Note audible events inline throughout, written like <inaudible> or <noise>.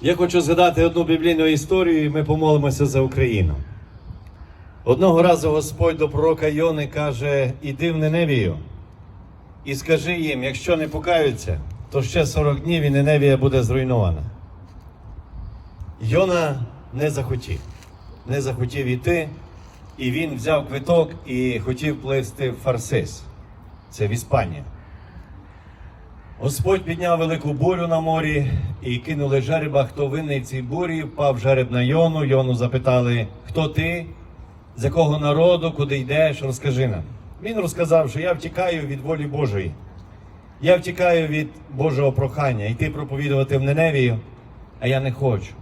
Я хочу згадати одну біблійну історію, і ми помолимося за Україну. Одного разу Господь до пророка Йони каже: Іди в Неневію і скажи їм, якщо не покаються, то ще 40 днів і Неневія буде зруйнована. Йона не захотів, не захотів іти, і він взяв квиток і хотів плисти в Фарсис. Це в Іспанії. Господь підняв велику бурю на морі і кинули жереба, хто винний цій бурі, впав жереб на Йону. Йону запитали, хто ти, з якого народу, куди йдеш, розкажи нам. Він розказав, що я втікаю від волі Божої. Я втікаю від Божого прохання йти проповідувати в Неневію, а я не хочу.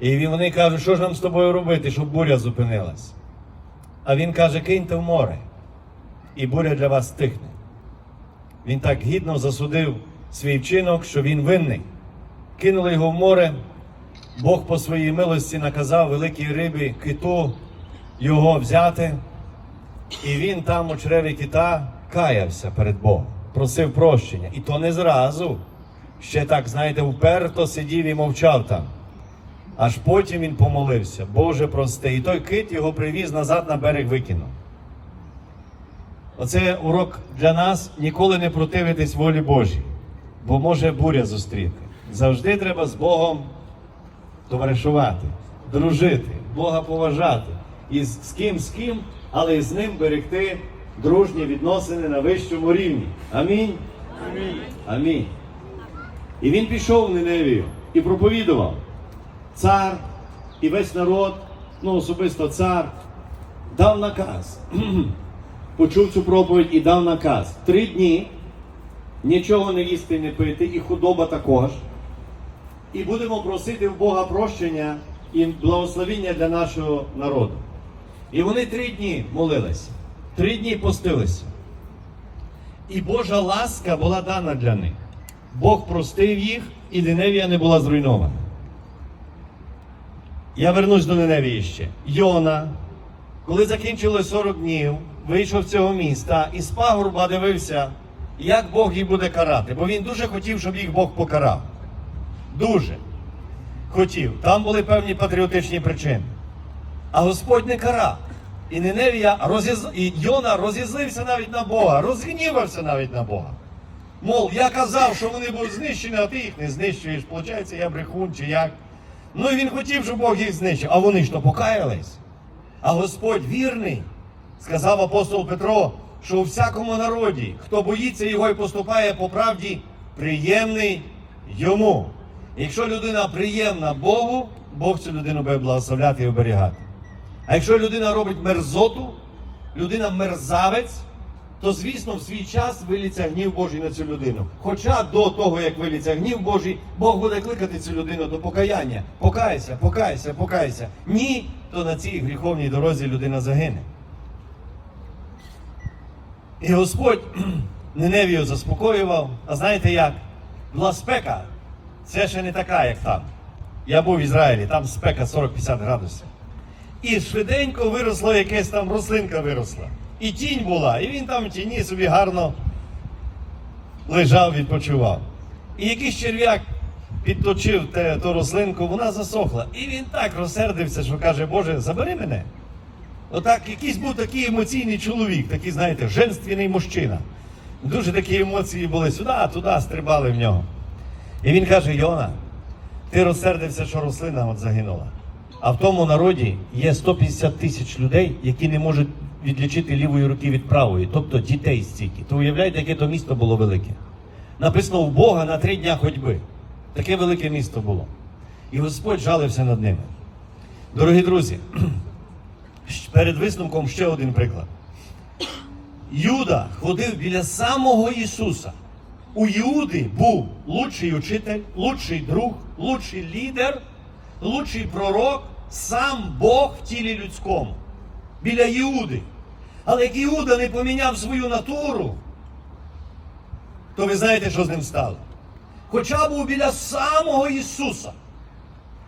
І вони кажуть, що ж нам з тобою робити, щоб буря зупинилась. А він каже, киньте в море, і буря для вас стихне. Він так гідно засудив свій вчинок, що він винний. Кинули його в море. Бог по своїй милості наказав великій рибі киту його взяти. І він там у чреві кита каявся перед Богом, просив прощення. І то не зразу. Ще так, знаєте, вперто сидів і мовчав там. Аж потім він помолився, Боже прости. І той кит його привіз назад на берег викинув. Оце урок для нас ніколи не противитись волі Божій, бо може буря зустріти. Завжди треба з Богом товаришувати, дружити, Бога поважати. І з, ким, з ким, але і з ним берегти дружні відносини на вищому рівні. Амінь. Амінь. Амінь. І він пішов в Ниневію і проповідував. Цар і весь народ, ну особисто цар, дав наказ. <clears throat> почув цю проповідь і дав наказ. Три дні нічого не їсти, не пити, і худоба також. І будемо просити в Бога прощення і благословіння для нашого народу. І вони три дні молилися, три дні постилися. І Божа ласка була дана для них. Бог простив їх, і Ниневія не була зруйнована. Я вернусь до Ниневії ще. Йона, коли закінчилось 40 днів, вийшов з цього міста і з пагорба дивився, як Бог їх буде карати. Бо він дуже хотів, щоб їх Бог покарав. Дуже хотів. Там були певні патріотичні причини. А Господь не карав. І Ниневія розіз... і Йона розізлився навіть на Бога, розгнівався навіть на Бога. Мов, я казав, що вони будуть знищені, а ти їх не знищуєш. Получається, я брехун чи як. Ну і він хотів, щоб Бог їх знищив. А вони ж то покаялись. А Господь вірний, сказав апостол Петро, що у всякому народі, хто боїться його і поступає по правді, приємний йому. Якщо людина приємна Богу, Бог цю людину буде благословляти і оберігати. А якщо людина робить мерзоту, людина мерзавець, то звісно в свій час виліться гнів Божий на цю людину. Хоча до того, як виліться гнів Божий, Бог буде кликати цю людину до покаяння. Покайся, покайся, покайся. Ні, то на цій гріховній дорозі людина загине. І Господь <clears throat> Ниневію заспокоював. А знаєте як? Була спека. Це ще не така, як там. Я був в Ізраїлі, там спека 40-50 градусів. І швиденько виросла якась там рослинка виросла. І тінь була, і він там в тіні собі гарно лежав, відпочивав. І якийсь черв'як підточив те, ту рослинку, вона засохла. І він так розсердився, що каже, Боже, забери мене. Отак, якийсь був такий емоційний чоловік, такий, знаєте, женственний мужчина. Дуже такі емоції були сюди, туди стрибали в нього. І він каже: Йона, ти розсердився, що рослина от загинула. А в тому народі є 150 тисяч людей, які не можуть відлічити лівої руки від правої, тобто дітей стільки. То уявляєте, яке то місто було велике. Написано в Бога на три дня ходьби. Таке велике місто було. І Господь жалився над ними. Дорогі друзі, перед висновком ще один приклад. Юда ходив біля самого Ісуса. У Іуди був лучший учитель, лучший друг, лучший лідер, лучший пророк, сам Бог в тілі людському. Біля Іуди. Але як Іуда не поміняв свою натуру, то ви знаєте, що з ним стало? Хоча був біля самого Ісуса,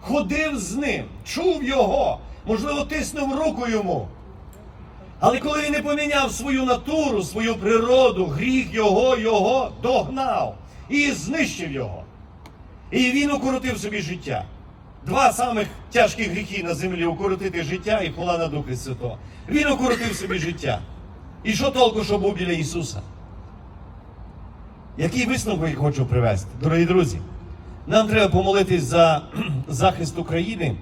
ходив з ним, чув Його, можливо, тиснув руку йому. Але коли він не поміняв свою натуру, свою природу, гріх його, його догнав і знищив його. І він укоротив собі життя. Два самих тяжких гріхи на землі укоротити життя і хула на Духа Святого. Він укоротив собі життя. І що толку, що був біля Ісуса? Який висновок я хочу привести, дорогі друзі? Нам треба помолитись за <clears throat> захист України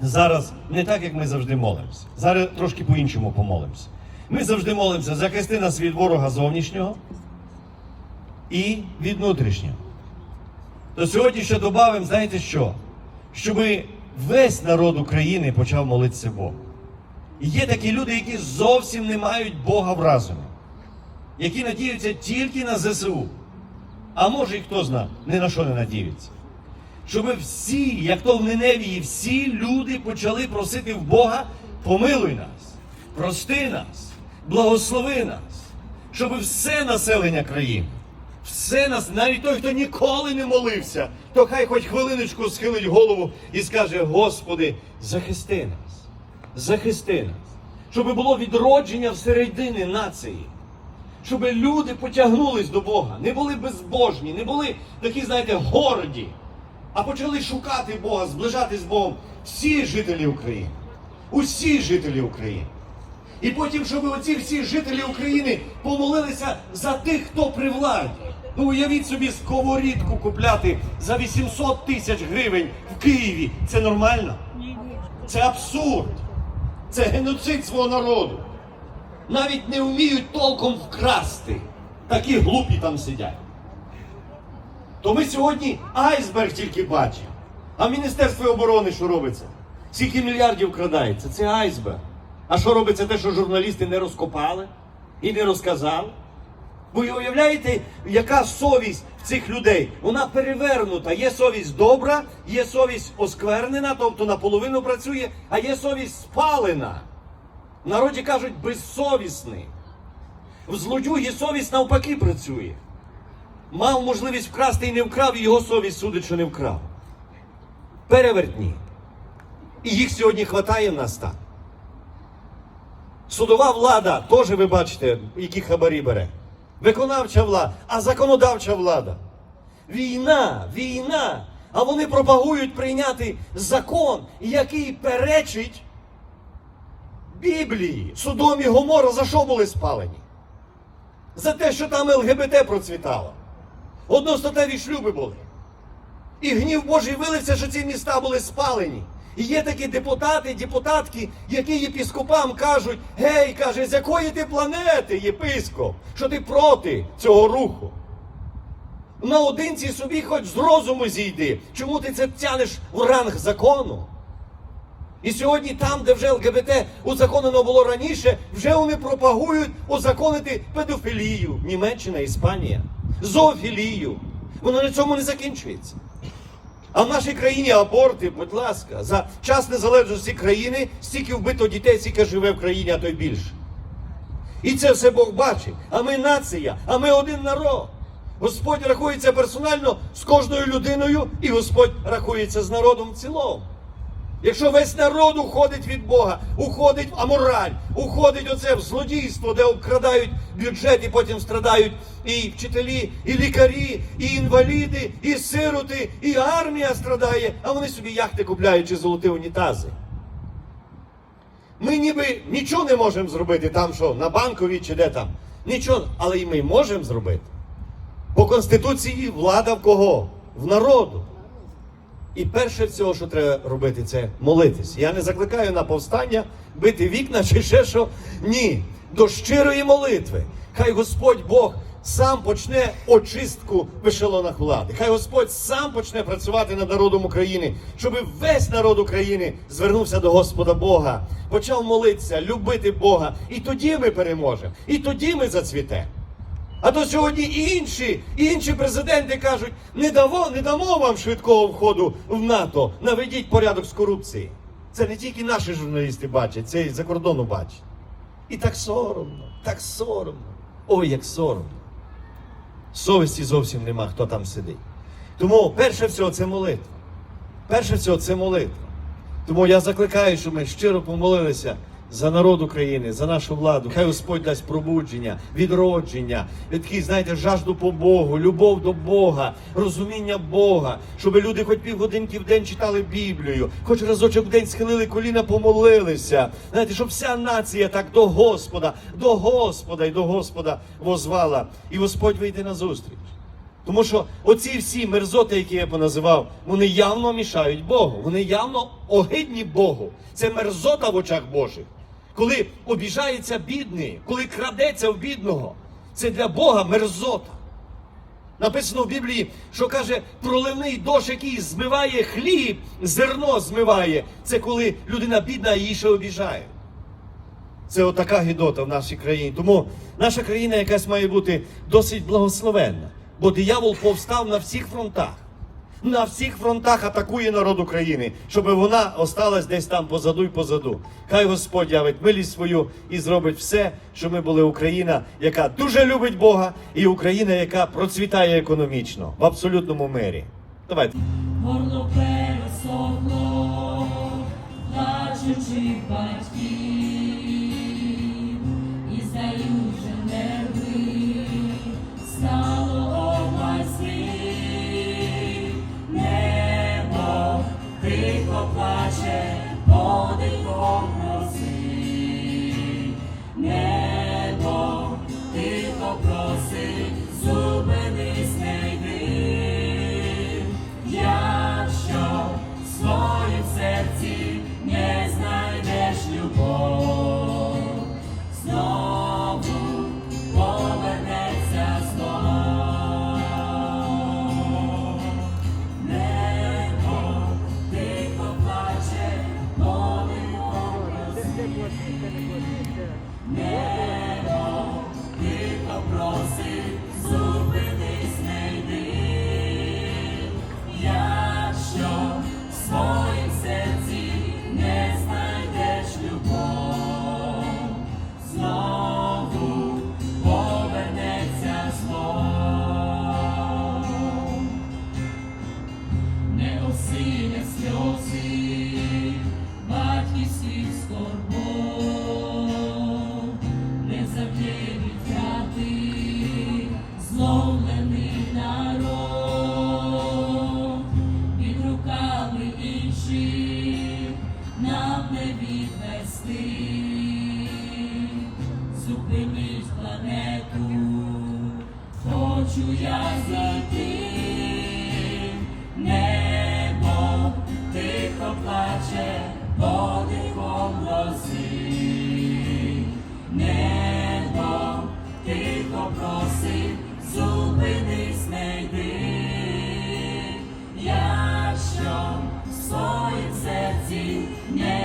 зараз не так, як ми завжди молимося. Зараз трошки по-іншому помолимося. Ми завжди молимося захисти нас від ворога зовнішнього і від внутрішнього. То сьогодні ще додамо, знаєте що? Щоб весь народ України почав молитися Богу. І є такі люди, які зовсім не мають Бога в разумі, які надіються тільки на ЗСУ. А може і хто знає, ні на що не надіються. Щоб всі, як то в Ниневії, всі люди почали просити в Бога, помилуй нас, прости нас, благослови нас, щоб все населення країни, все нас, навіть той, хто ніколи не молився, то хай хоч хвилиночку схилить голову і скаже: Господи, захисти нас, захисти нас, щоб було відродження всередині нації щоб люди потягнулись до Бога, не були безбожні, не були такі, знаєте, горді, а почали шукати Бога, зближатись з Богом всі жителі України. Усі жителі України. І потім, щоб оці всі жителі України помолилися за тих, хто при владі. Ну уявіть собі сковорідку купляти за 800 тисяч гривень в Києві. Це нормально? Це абсурд. Це геноцид свого народу навіть не вміють толком вкрасти. Такі глупі там сидять. То ми сьогодні айсберг тільки бачимо. А в Міністерстві оборони що робиться? Скільки мільярдів крадається? Це айсберг. А що робиться те, що журналісти не розкопали і не розказали? Ви уявляєте, яка совість в цих людей? Вона перевернута. Є совість добра, є совість осквернена, тобто наполовину працює, а є совість спалена. Народі кажуть безсовісний. В злодюгі совість навпаки працює. Мав можливість вкрасти і не вкрав, і його совість судить, що не вкрав. Перевертні. І їх сьогодні хватає в нас так. Судова влада, теж ви бачите, які хабарі бере. Виконавча влада, а законодавча влада. Війна, війна. А вони пропагують прийняти закон, який перечить Біблії. Содом і Гомора за що були спалені? За те, що там ЛГБТ процвітало. Одностатеві шлюби були. І гнів Божий вилився, що ці міста були спалені. І є такі депутати, депутатки, які єпіскопам кажуть: гей, каже, з якої ти планети, єпископ, що ти проти цього руху? Наодинці собі хоч з розуму зійди. Чому ти це тянеш в ранг закону? І сьогодні там, де вже ЛГБТ узаконено було раніше, вже вони пропагують узаконити педофілію. Німеччина, Іспанія, зоофілію. Воно на цьому не закінчується. А в нашій країні аборти, будь ласка, за час незалежності країни стільки вбито дітей, скільки живе в країні, а то й більше. І це все Бог бачить. А ми нація, а ми один народ. Господь рахується персонально з кожною людиною, і Господь рахується з народом в цілому. Якщо весь народ уходить від Бога, уходить в амораль, уходить оце в злодійство, де обкрадають бюджет і потім страдають і вчителі, і лікарі, і інваліди, і сироти, і армія страдає, а вони собі яхти купляють чи золоті унітази. Ми ніби нічого не можемо зробити там, що на банковій чи де там. Нічого, але і ми можемо зробити. По Конституції влада в кого? В народу. І перше всього, що треба робити, це молитись. Я не закликаю на повстання, бити вікна чи ще що. Ні. До щирої молитви. Хай Господь Бог сам почне очистку в ешелонах влади. Хай Господь сам почне працювати над народом України, щоб весь народ України звернувся до Господа Бога, почав молитися, любити Бога. І тоді ми переможемо. І тоді ми зацвітемо. А то сьогодні і інші, інші президенти кажуть, не дамо, не дамо вам швидкого входу в НАТО, наведіть порядок з корупції. Це не тільки наші журналісти бачать, це і за кордону бачать. І так соромно, так соромно. Ой, як соромно. Совісті зовсім нема, хто там сидить. Тому перше всього це молитва. Перше всього це молитва. Тому я закликаю, щоб ми щиро помолилися за народ України, за нашу владу. Хай Господь дасть пробудження, відродження, такий, знаєте, жажду по Богу, любов до Бога, розуміння Бога, щоб люди хоч півгодинки в день читали Біблію, хоч разочок в день схилили коліна, помолилися. Знаєте, щоб вся нація так до Господа, до Господа і до Господа возвала. І Господь вийде на зустріч. Тому що оці всі мерзоти, які я поназивав, вони явно мішають Богу. Вони явно огидні Богу. Це мерзота в очах Божих. Коли обіжається бідний, коли крадеться в бідного, це для Бога мерзота. Написано в Біблії, що каже, проливний дощ, який змиває хліб, зерно змиває. Це коли людина бідна, її ще обіжає. Це отака гідота в нашій країні. Тому наша країна якась має бути досить благословенна. Бо диявол повстав на всіх фронтах. На всіх фронтах атакує народ України, щоб вона осталась десь там позаду й позаду. Хай Господь явить милість свою і зробить все, щоб ми були Україна, яка дуже любить Бога, і Україна, яка процвітає економічно в абсолютному мирі. Давайте. Горло пересохло, плачучи батьків, тихо зупинись, не йди. Якщо в своїм серці не